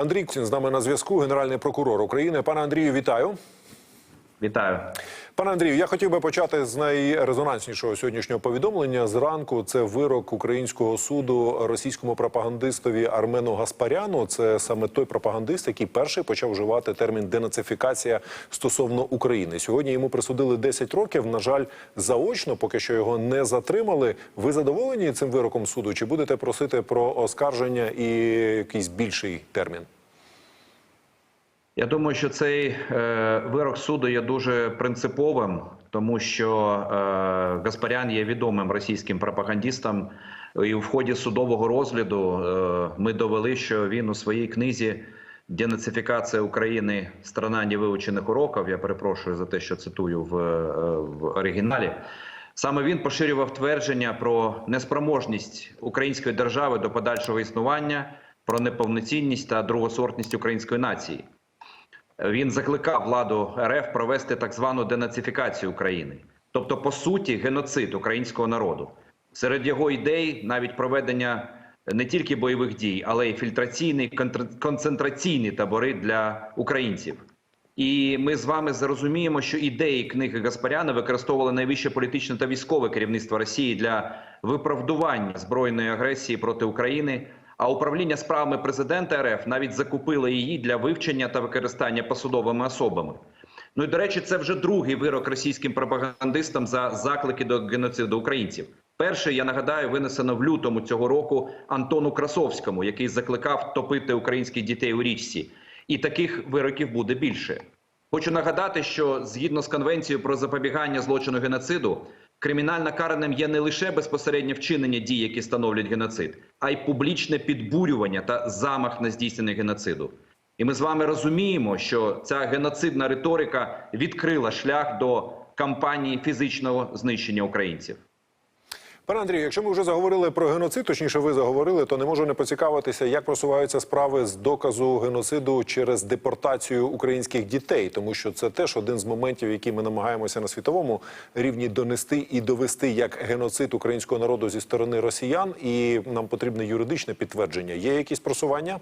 Андрій Ксін з нами на зв'язку, генеральний прокурор України. Пане Андрію, вітаю. Вітаю. Пане Андрію, я хотів би почати з найрезонанснішого сьогоднішнього повідомлення. Зранку це вирок українського суду російському пропагандистові Армену Гаспаряну. Це саме той пропагандист, який перший почав вживати термін денацифікація стосовно України. Сьогодні йому присудили 10 років. На жаль, заочно, поки що його не затримали. Ви задоволені цим вироком суду? Чи будете просити про оскарження і якийсь більший термін? Я думаю, що цей е, вирок суду є дуже принциповим, тому що е, Гаспарян є відомим російським пропагандистом. І в ході судового розгляду е, ми довели, що він у своїй книзі Денацифікація України страна невивчених уроків. Я перепрошую за те, що цитую в, в оригіналі. Саме він поширював твердження про неспроможність української держави до подальшого існування, про неповноцінність та другосортність української нації. Він закликав владу РФ провести так звану денацифікацію України, тобто, по суті, геноцид українського народу. Серед його ідей навіть проведення не тільки бойових дій, але й фільтраційні концентраційні табори для українців. І ми з вами зрозуміємо, що ідеї книги Гаспаряна використовували найвище політичне та військове керівництво Росії для виправдування збройної агресії проти України. А управління справами президента РФ навіть закупило її для вивчення та використання посадовими особами. Ну і до речі, це вже другий вирок російським пропагандистам за заклики до геноциду українців. Перший я нагадаю винесено в лютому цього року Антону Красовському, який закликав топити українських дітей у річці. І таких вироків буде більше. Хочу нагадати, що згідно з конвенцією про запобігання злочину геноциду, кримінально караним є не лише безпосереднє вчинення дій, які становлять геноцид, а й публічне підбурювання та замах на здійснення геноциду. І ми з вами розуміємо, що ця геноцидна риторика відкрила шлях до кампанії фізичного знищення українців. Пане Андрію, якщо ми вже заговорили про геноцид, точніше, ви заговорили, то не можу не поцікавитися, як просуваються справи з доказу геноциду через депортацію українських дітей, тому що це теж один з моментів, які ми намагаємося на світовому рівні донести і довести як геноцид українського народу зі сторони росіян, і нам потрібне юридичне підтвердження. Є якісь просування?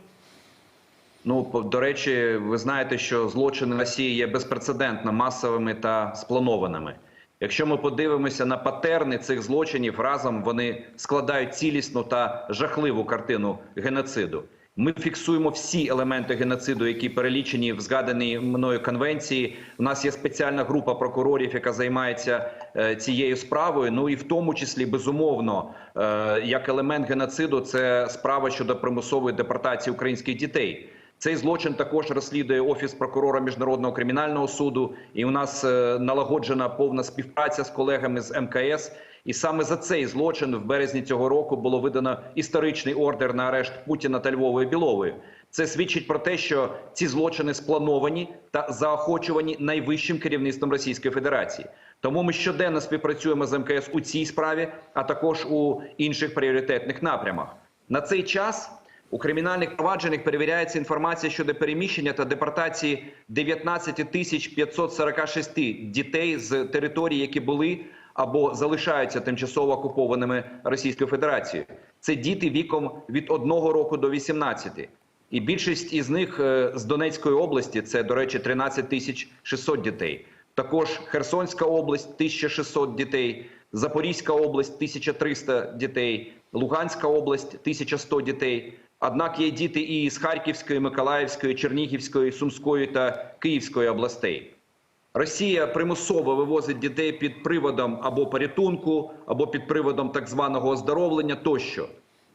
Ну до речі, ви знаєте, що злочини Росії є безпрецедентно масовими та спланованими. Якщо ми подивимося на патерни цих злочинів, разом вони складають цілісну та жахливу картину геноциду. Ми фіксуємо всі елементи геноциду, які перелічені в згаданій мною конвенції. У нас є спеціальна група прокурорів, яка займається е, цією справою. Ну і в тому числі безумовно, е, як елемент геноциду, це справа щодо примусової депортації українських дітей. Цей злочин також розслідує офіс прокурора міжнародного кримінального суду, і у нас е, налагоджена повна співпраця з колегами з МКС. І саме за цей злочин в березні цього року було видано історичний ордер на арешт Путіна та Львової Білової. Це свідчить про те, що ці злочини сплановані та заохочувані найвищим керівництвом Російської Федерації. Тому ми щоденно співпрацюємо з МКС у цій справі, а також у інших пріоритетних напрямах. На цей час у кримінальних провадженнях перевіряється інформація щодо переміщення та депортації 19 тисяч 546 дітей з територій, які були або залишаються тимчасово окупованими Російською Федерацією. Це діти віком від 1 року до 18. І більшість із них е, з Донецької області це, до речі, 13 тисяч 600 дітей. Також Херсонська область 1600 дітей, Запорізька область 1300 дітей, Луганська область 1100 дітей. Однак є діти і з Харківської, Миколаївської, Чернігівської, Сумської та Київської областей. Росія примусово вивозить дітей під приводом або порятунку, або під приводом так званого оздоровлення тощо.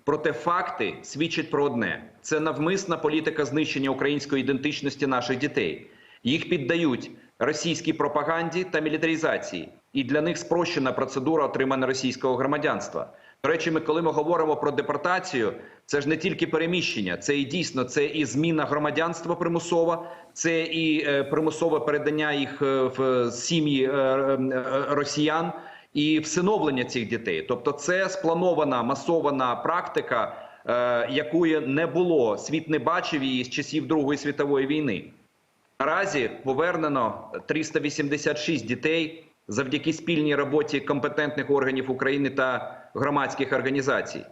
Проте факти свідчать про одне: це навмисна політика знищення української ідентичності наших дітей. Їх піддають російській пропаганді та мілітаризації, і для них спрощена процедура отримання російського громадянства. До речі, ми коли ми говоримо про депортацію, це ж не тільки переміщення, це і дійсно це і зміна громадянства примусова, це і е, примусове передання їх е, в сім'ї е, росіян і всиновлення цих дітей. Тобто, це спланована масована практика, якої не було. Світ не бачив її з часів Другої світової війни. Наразі повернено 386 дітей завдяки спільній роботі компетентних органів України та громадських організацій.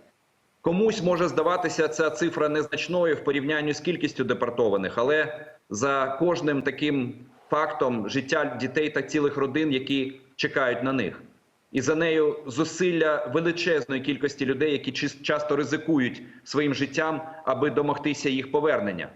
Комусь може здаватися ця цифра незначною в порівнянні з кількістю депортованих, але за кожним таким фактом життя дітей та цілих родин, які чекають на них, і за нею зусилля величезної кількості людей, які часто ризикують своїм життям, аби домогтися їх повернення.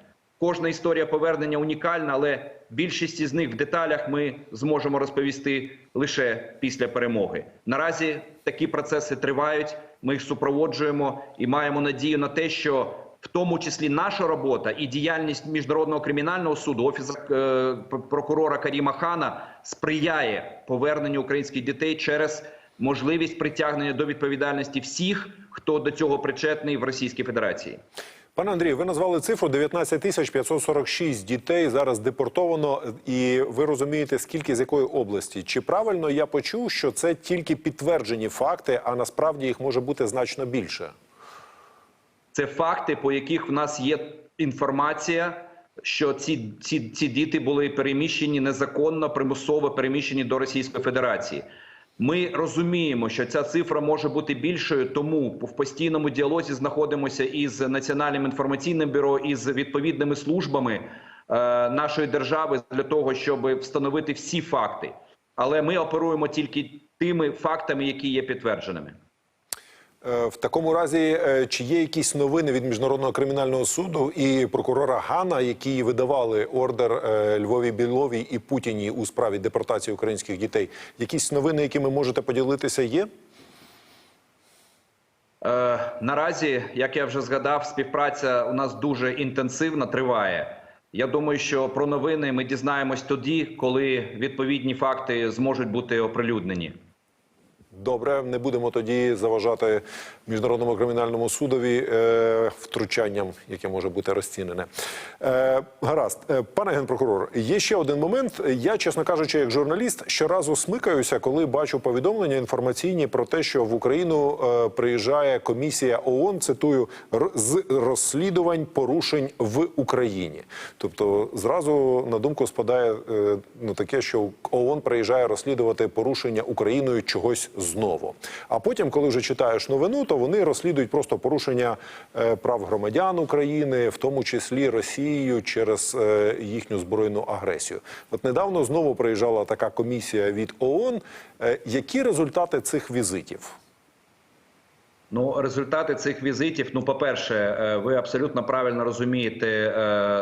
Кожна історія повернення унікальна, але більшість із них в деталях ми зможемо розповісти лише після перемоги. Наразі такі процеси тривають. Ми їх супроводжуємо і маємо надію на те, що в тому числі наша робота і діяльність міжнародного кримінального суду офісу е, прокурора Каріма Хана сприяє поверненню українських дітей через можливість притягнення до відповідальності всіх, хто до цього причетний в Російській Федерації. Пане Андрію, ви назвали цифру 19 тисяч 546 дітей зараз депортовано, і ви розумієте, скільки з якої області? Чи правильно я почув, що це тільки підтверджені факти, а насправді їх може бути значно більше? Це факти, по яких в нас є інформація, що ці, ці, ці діти були переміщені незаконно, примусово переміщені до Російської Федерації. Ми розуміємо, що ця цифра може бути більшою, тому в постійному діалозі знаходимося із національним інформаційним бюро із відповідними службами е, нашої держави для того, щоб встановити всі факти. Але ми оперуємо тільки тими фактами, які є підтвердженими. Е, В такому разі, е, чи є якісь новини від міжнародного кримінального суду і прокурора Гана, які видавали ордер е, Львові Біловій і Путіні у справі депортації українських дітей? Якісь новини, якими можете поділитися, є? Е, наразі, як я вже згадав, співпраця у нас дуже інтенсивно триває. Я думаю, що про новини ми дізнаємось тоді, коли відповідні факти зможуть бути оприлюднені. Добре, не будемо тоді заважати міжнародному кримінальному судові е, втручанням, яке може бути розцінене. Е, гаразд, Е, пане генпрокурор, є ще один момент. Я, чесно кажучи, як журналіст, щоразу смикаюся, коли бачу повідомлення інформаційні про те, що в Україну е, приїжджає комісія ООН, цитую, «р- з розслідувань порушень в Україні. Тобто, зразу на думку спадає е, ну, таке, що ООН приїжджає розслідувати порушення Україною чогось знову. А потім, коли вже читаєш новину, то вони розслідують просто порушення е, прав громадян України, в тому числі Росією через е, їхню збройну агресію. От недавно знову приїжджала така комісія від ООН. Е, які результати цих візитів? Ну, результати цих візитів. Ну, по-перше, ви абсолютно правильно розумієте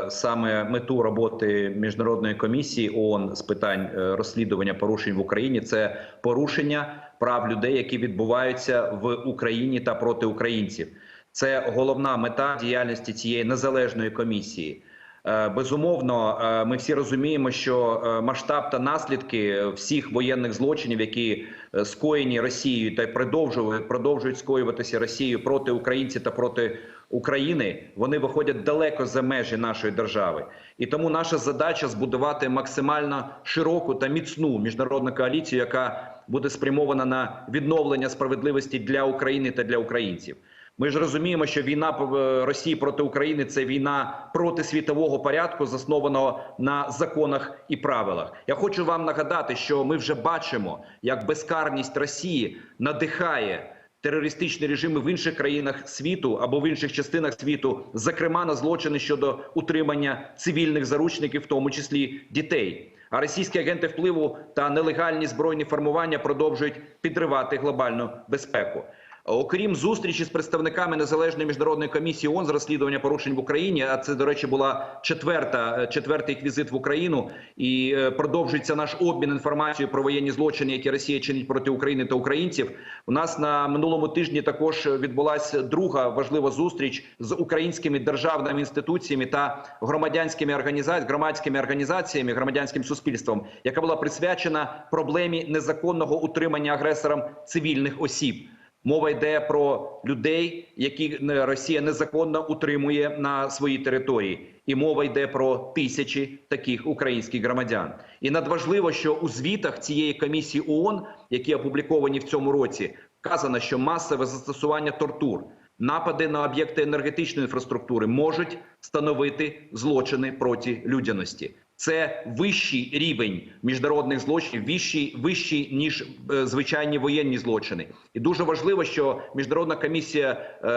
саме мету роботи міжнародної комісії ООН з питань розслідування порушень в Україні. Це порушення прав людей, які відбуваються в Україні та проти українців. Це головна мета діяльності цієї незалежної комісії. Е, Безумовно, е, ми всі розуміємо, що е, масштаб та наслідки всіх воєнних злочинів, які скоєні Росією та продовжують, продовжують скоюватися Росією проти українців та проти України, вони виходять далеко за межі нашої держави. І тому наша задача збудувати максимально широку та міцну міжнародну коаліцію, яка буде спрямована на відновлення справедливості для України та для українців. Ми ж розуміємо, що війна е, Росії проти України це війна проти світового порядку, заснованого на законах і правилах. Я хочу вам нагадати, що ми вже бачимо, як безкарність Росії надихає терористичні режими в інших країнах світу або в інших частинах світу, зокрема на злочини щодо утримання цивільних заручників, в тому числі дітей. А російські агенти впливу та нелегальні збройні формування продовжують підривати глобальну безпеку. Окрім зустрічі з представниками незалежної міжнародної комісії ООН з розслідування порушень в Україні, а це, до речі, була четверта е, четвертий їх візит в Україну, і е, продовжується наш обмін інформацією про воєнні злочини, які Росія чинить проти України та українців. У нас на минулому тижні також відбулася друга важлива зустріч з українськими державними інституціями та громадянськими організаціями, громадськими організаціями, громадянським суспільством, яка була присвячена проблемі незаконного утримання агресором цивільних осіб. Мова йде про людей, які Росія незаконно утримує на своїй території, і мова йде про тисячі таких українських громадян. І надважливо, що у звітах цієї комісії ООН, які опубліковані в цьому році, вказано, що масове застосування тортур, напади на об'єкти енергетичної інфраструктури можуть становити злочини проти людяності. Це вищий рівень міжнародних злочинів, вищий, вищий ніж е, звичайні воєнні злочини. І дуже важливо, що міжнародна комісія е,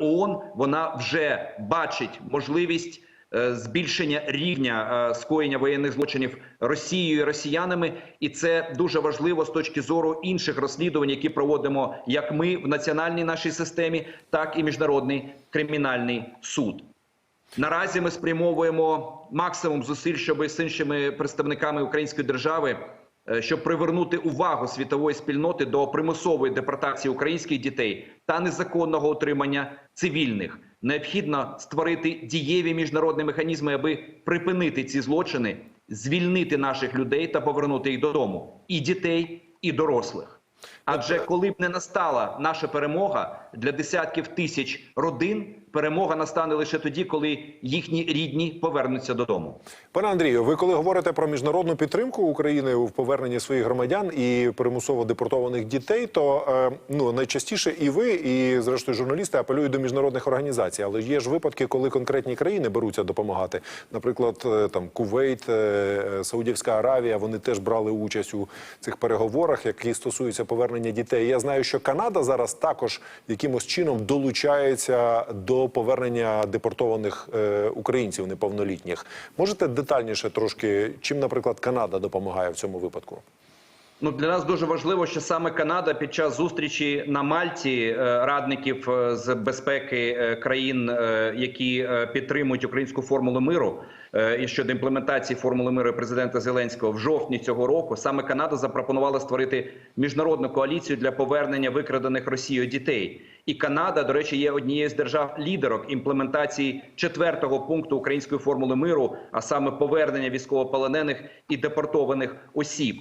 ООН вона вже бачить можливість е, збільшення рівня е, скоєння воєнних злочинів Росією і росіянами, і це дуже важливо з точки зору інших розслідувань, які проводимо як ми в національній нашій системі, так і міжнародний кримінальний суд. Наразі ми спрямовуємо максимум зусиль, щоб з іншими представниками української держави, е, щоб привернути увагу світової спільноти до примусової депортації українських дітей та незаконного утримання цивільних. Необхідно створити дієві міжнародні механізми, аби припинити ці злочини, звільнити наших людей та повернути їх додому, і дітей, і дорослих. Адже коли б не настала наша перемога для десятків тисяч родин, перемога настане лише тоді, коли їхні рідні повернуться додому. Пане Андрію, ви коли говорите про міжнародну підтримку України в поверненні своїх громадян і примусово депортованих дітей, то е, ну найчастіше і ви, і зрештою журналісти апелюють до міжнародних організацій. Але є ж випадки, коли конкретні країни беруться допомагати. Наприклад, е, там Кувейт, е, е, Саудівська Аравія, вони теж брали участь у цих переговорах, які стосуються повернення дітей. Я знаю, що Канада зараз також якимось чином долучається до повернення депортованих е, українців неповнолітніх. Можете детальніше трошки, чим, наприклад, Канада допомагає в цьому випадку? Ну для нас дуже важливо, що саме Канада під час зустрічі на Мальті е, радників е, з безпеки е, країн, які підтримують українську формулу миру, і щодо імплементації формули миру президента Зеленського в жовтні цього року, саме Канада запропонувала створити міжнародну коаліцію для повернення викрадених Росією дітей. І Канада, до речі, є однією з держав лідерок імплементації четвертого пункту української формули миру, а саме повернення військовополонених і депортованих осіб.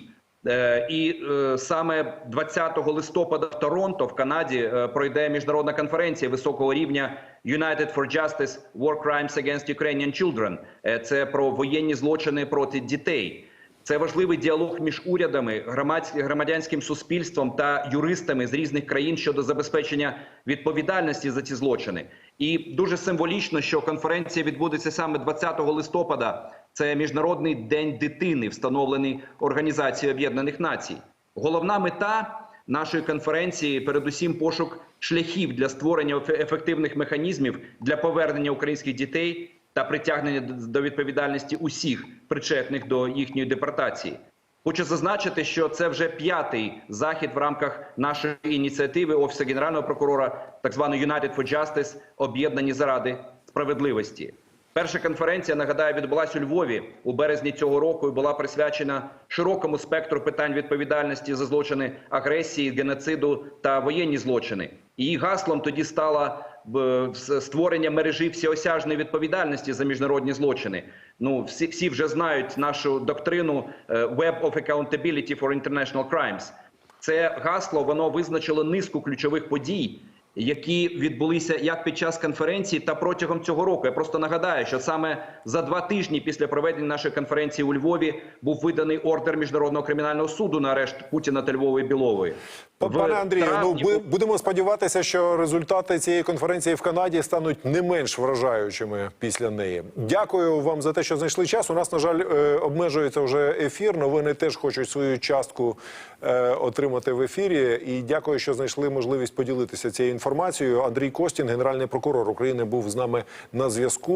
Е, І е, саме 20 листопада в Торонто в Канаді е, пройде міжнародна конференція високого рівня United for Justice – War Crimes Against Ukrainian Children. Це про воєнні злочини проти дітей. Це важливий діалог між урядами, громадянським суспільством та юристами з різних країн щодо забезпечення відповідальності за ці злочини. І дуже символічно, що конференція відбудеться саме 20 листопада. Це міжнародний день дитини, встановлений Організацією Об'єднаних Націй. Головна мета нашої конференції передусім пошук шляхів для створення ефективних механізмів для повернення українських дітей та притягнення до відповідальності усіх причетних до їхньої депортації. Хочу зазначити, що це вже п'ятий захід в рамках нашої ініціативи Офісу Генерального прокурора, так званої United for Justice, об'єднані заради справедливості. Перша конференція, нагадаю, відбулася у Львові у березні цього року і була присвячена широкому спектру питань відповідальності за злочини агресії, геноциду та воєнні злочини. Її гаслом тоді стало створення мережі всеосяжної відповідальності за міжнародні злочини. Ну всі, всі вже знають нашу доктрину е, Web of Accountability for International Crimes. Це гасло воно визначило низку ключових подій, які відбулися як під час конференції та протягом цього року. Я просто нагадаю, що саме за два тижні після проведення нашої конференції у Львові був виданий ордер міжнародного кримінального суду на арешт Путіна та Львової Білової. Пане Андрію, ну травні ми будемо сподіватися, що результати цієї конференції в Канаді стануть не менш вражаючими після неї. Дякую вам за те, що знайшли час. У нас, на жаль, е, обмежується вже ефір. Новини теж хочуть свою частку е, отримати в ефірі. І дякую, що знайшли можливість поділитися цією інформацією. Андрій Костін, генеральний прокурор України, був з нами на зв'язку.